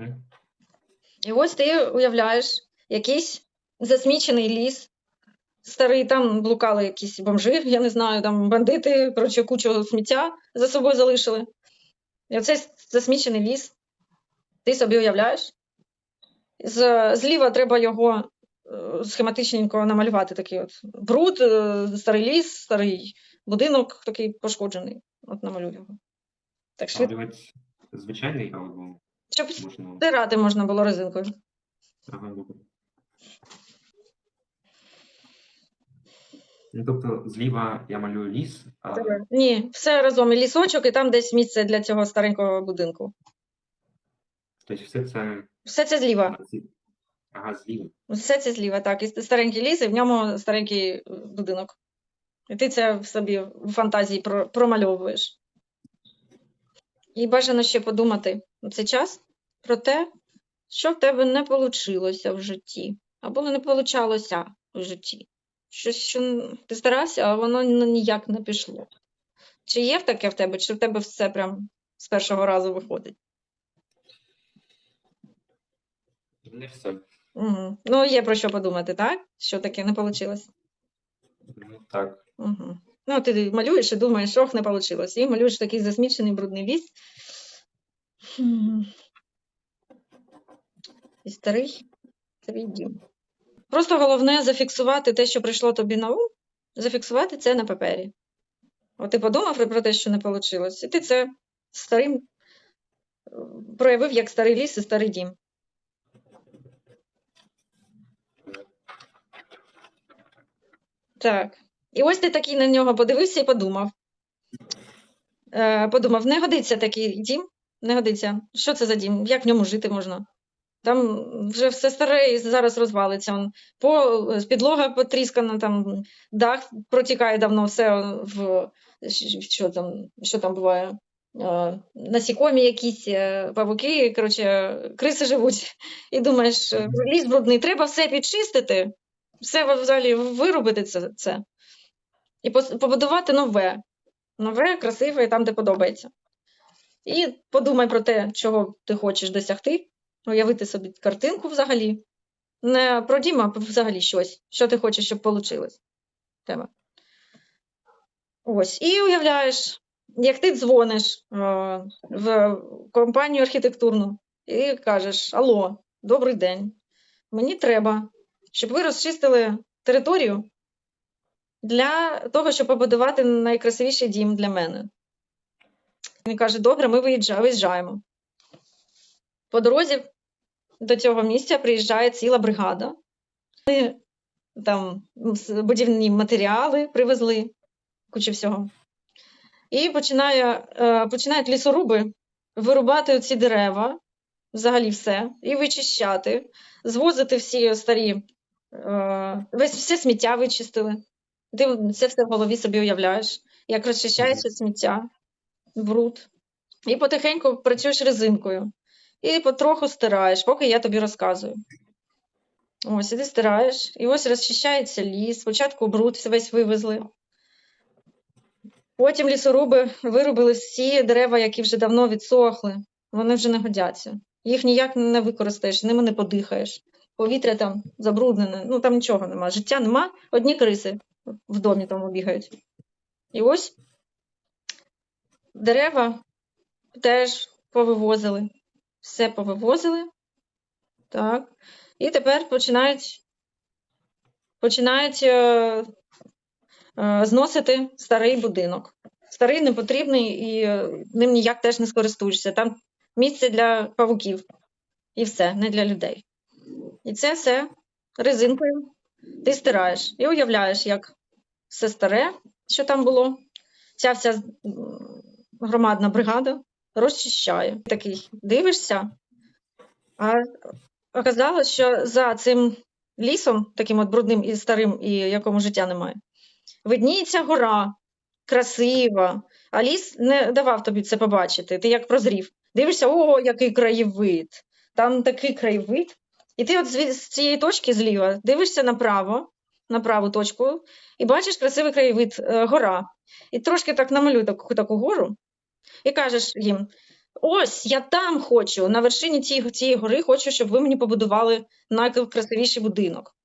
Мгм. І ось ти уявляєш якийсь засмічений ліс, старий, там блукали якісь бомжи, я не знаю, там бандити, коротше, кучу сміття за собою залишили. І оцей засмічений ліс, ти собі уявляєш. З, зліва треба його е, схематичненько намалювати такий от бруд, е, старий ліс, старий будинок такий пошкоджений. От намалюю його. Так. Малювати звичайний або Щоб можна. стирати можна було резинкою. Ага, добре. Ну, тобто зліва я малюю ліс, а Ні, все разом і лісочок, і там десь місце для цього старенького будинку. тобто все це Все це зліва. ага, зліва. Все це зліва, так. І старенький ліс, і в ньому старенький е, будинок. І ти це в собі в фантазії про- промальовуєш. І бажано ще подумати у цей час про те, що в тебе не вийшло в житті, або не получалося в житті. Щось, що ти старався, а воно ніяк не пішло. Чи є таке в тебе, чи в тебе все прям з першого разу виходить? Не все. Угу. Ну, є про що подумати, так? Що таке не вийшло? Ну, так. Угу. Ну, ти малюєш і думаєш, ох, не вийшло. І малюєш такий засмічений брудний ліс. І старий твій дім. Просто головне зафіксувати те, що прийшло тобі на ум, зафіксувати це на папері. От ти подумав про те, що не вийшло, і ти це старим е, проявив як старий ліс і старий дім. Так. І ось ти такий на нього подивився і подумав. Е, подумав, не годиться такий дім, не годиться. Що це за дім? Як в ньому жити можна? Там вже все старе і зараз розвалиться. Он, по, підлога потріскана, там дах протікає давно, все в що там, що там буває? Е, насікомі якісь, е, павуки, коротше, криси живуть. І думаєш, е, ліс брудний, треба все підчистити, все взагалі виробити це. це. І побудувати нове. Нове, красиве там, де подобається. І подумай про те, чого ти хочеш досягти, уявити собі картинку взагалі. Не про дім, а взагалі щось, що ти хочеш, щоб вийшло. Тебе. Ось. І уявляєш, як ти дзвониш е, в компанію архітектурну і кажеш: Алло, добрий день. Мені треба, щоб ви розчистили територію для того, щоб побудувати найкрасивіший дім для мене. Він каже: Добре, ми виїжджа- виїжджаємо. По дорозі до цього місця приїжджає ціла бригада. Вони там будівні матеріали привезли, куча всього. І починає, е, починають лісоруби вирубати ці дерева, взагалі все, і вичищати, звозити всі старі, е, весь все сміття вичистили. Ти це все в голові собі уявляєш, як розчищається сміття, бруд. І потихеньку працюєш резинкою. І потроху стираєш, поки я тобі розказую. Ось, і ти стираєш, і ось розчищається ліс. Спочатку бруд весь вивезли. Потім лісоруби вирубили всі дерева, які вже давно відсохли. Вони вже не годяться. Їх ніяк не використаєш, ними не подихаєш. Повітря там забруднене, ну там нічого нема. Життя нема, одні криси в домі тому бігають. І ось дерева теж повивозили. Все повивозили. Так. І тепер починають, починають е, е, зносити старий будинок. Старий непотрібний і е, ним ніяк теж не скористуєшся. Там місце для павуків. І все, не для людей. І це все резинкою ти стираєш і уявляєш, як все старе, що там було. Ця вся громадна бригада розчищає. Такий дивишся, а оказалось, що за цим лісом, таким от брудним і старим, і якому життя немає, видніється гора, красива, а ліс не давав тобі це побачити. Ти як прозрів. Дивишся, о, який краєвид! Там такий краєвид. І ти от з цієї точки зліва дивишся направо, на праву точку, і бачиш красивий краєвид, е, гора. І трошки так намалюй таку, таку гору, і кажеш їм: ось я там хочу, на вершині цієї, цієї гори хочу, щоб ви мені побудували найкрасивіший будинок.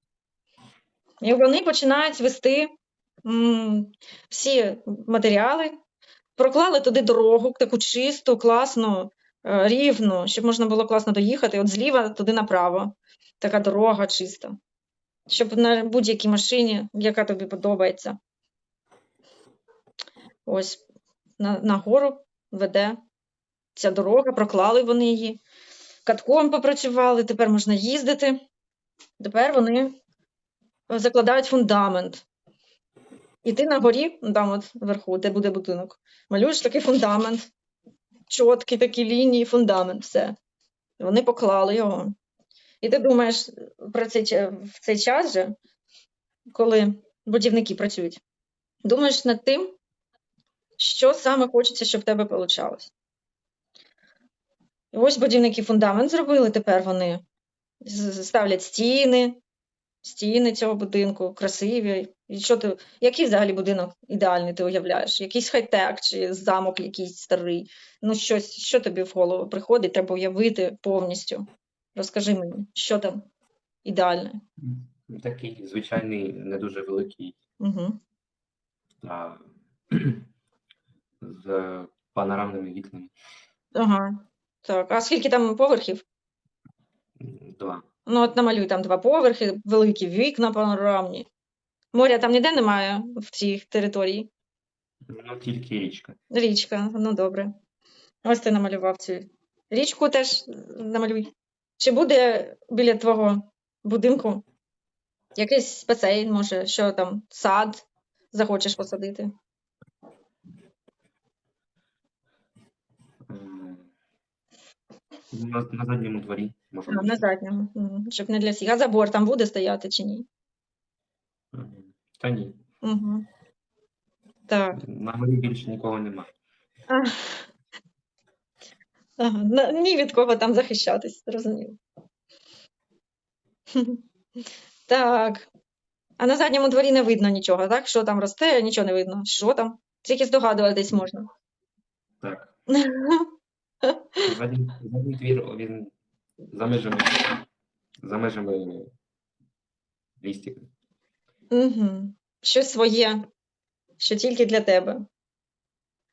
І вони починають вести м, всі матеріали, проклали туди дорогу, таку чисту, класну, е, рівну, щоб можна було класно доїхати. От зліва туди направо. Така дорога чиста. Щоб на будь-якій машині, яка тобі подобається. Ось на, на гору веде ця дорога, проклали вони її, катком попрацювали, тепер можна їздити. Тепер вони закладають фундамент. І ти на горі, там от вверху, де буде будинок, малюєш такий фундамент, чіткі такі лінії, фундамент, все. Вони поклали його. І ти думаєш про цей, в цей час же, коли будівники працюють, думаєш над тим, що саме хочеться, щоб в тебе вийшло. І ось будівники фундамент зробили, тепер вони ставлять стіни, стіни цього будинку красиві. І що ти, який взагалі будинок ідеальний ти уявляєш? Якийсь хай-тек чи замок якийсь старий? Ну, щось, що тобі в голову приходить, треба уявити повністю. Розкажи мені, що там ідеальне? Такий звичайний, не дуже великий, Угу. а, з панорамними вікнами. Ага. Так. А скільки там поверхів? Два. Ну, от намалюй там два поверхи, великі вікна панорамні. Моря там ніде немає в цій території. Ну, тільки річка. Річка, ну добре. Ось ти намалював цю річку теж намалюй. Чи буде біля твого будинку якийсь басейн, може, що там, сад захочеш посадити? На, на задньому дворі А, на задньому, Мгм. щоб не для всіх. А забор там буде стояти чи ні? Мгм. Та ні, Угу. Так. на горі більше нікого немає. А. Ага, на- ні від кого там захищатись, зрозуміло. Так. А на задньому дворі не видно нічого, так? Що там росте, нічого не видно. Що там? Тільки здогадуватись можна. Так. Задній, двір він за межами, за межами лістика. Угу. Щось своє, що тільки для тебе.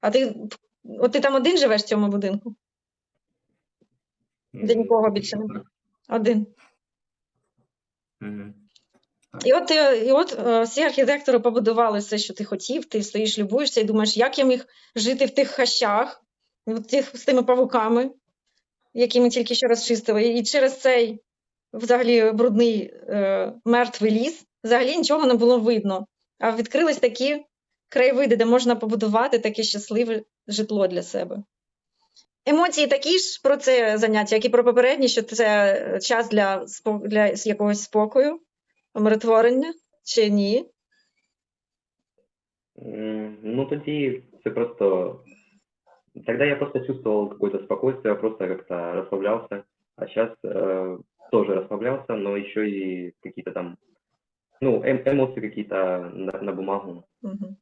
А ти, от ти там один живеш в цьому будинку? Де нікого більше немає? Один. Мгм. І от, і от е, всі архітектори побудували все, що ти хотів, ти стоїш, любуєшся і думаєш, як я міг жити в тих хащах, тих, з тими павуками, які ми тільки що розчистили. І через цей взагалі брудний е, мертвий ліс взагалі нічого не було видно. А відкрились такі краєвиди, де можна побудувати таке щасливе житло для себе. Емоції такі ж про це заняття, як і про попередні, що це е, час для, для якогось спокою, умиротворення чи ні? Ну, тоді це просто... Тогда я просто чувствовал какое-то спокойствие, просто как-то расслаблялся. А сейчас э, тоже расслаблялся, но еще и какие-то там, ну, эм- эмоции какие-то на, на бумагу Угу.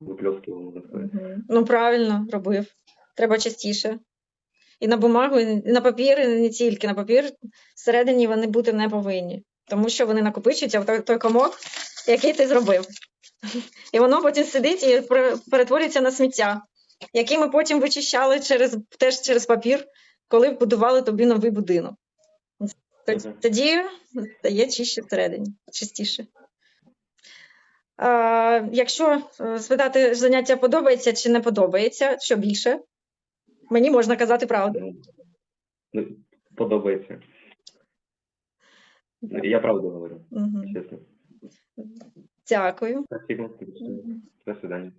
выплескивал, можно сказать. Угу. Ну, правильно робив. Треба частіше. І на бумагу, і на папір, і не тільки на папір. Всередині вони бути не повинні, тому що вони накопичуються в той, той комок, який ти зробив. І воно потім сидить і пере- перетворюється на сміття, яке ми потім вичищали через, теж через папір, коли будували тобі новий будинок. Тоді, стає чище всередині, чистіше. А, якщо е, спитати, заняття подобається чи не подобається, що більше, мені можна казати правду. Ну, ну, подобається. Я правду говорю, Мгм. честно. Дякую. До свидания.